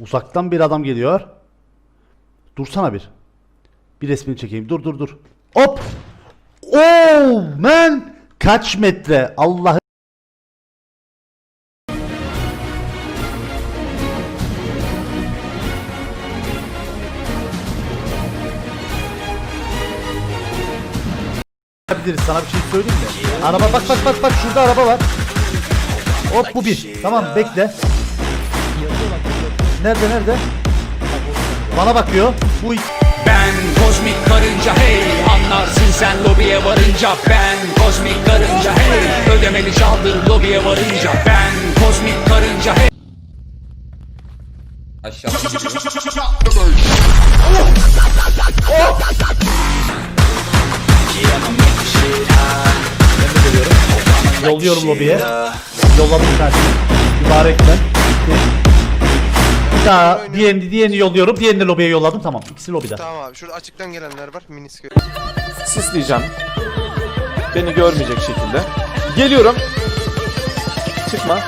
Uzaktan bir adam geliyor. Dursana bir. Bir resmini çekeyim. Dur dur dur. Hop. Oh man. Kaç metre? Allah Yapabiliriz sana bir şey söyleyeyim mi? Araba bak bak bak bak şurada araba var. Hop bu bir. Tamam bekle. Nerede nerede? Bana bakıyor. Bu. Ben kozmik karınca hey Anlarsın sen lobiye varınca Ben kozmik karınca hey Ödemeli çaldır lobiye varınca Ben kozmik karınca hey Aşağı Yolluyorum lobiye. Yolladım bir tanesini. Daha diğerini, diğerini yolluyorum. Diğerini lobiye yolladım. Tamam. İkisi lobide. Tamam abi şurada açıktan gelenler var miniskö. sisleyeceğim. Beni görmeyecek şekilde. Geliyorum. Çıkma.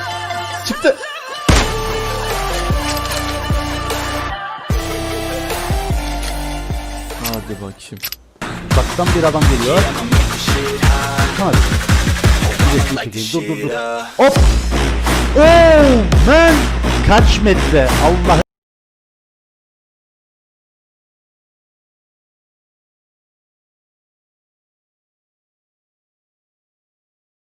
Çıktı. Hadi bakayım. Uzaktan bir adam geliyor. Resmi çekeyim. Dur dur dur. Hop. Kaç metre? Allah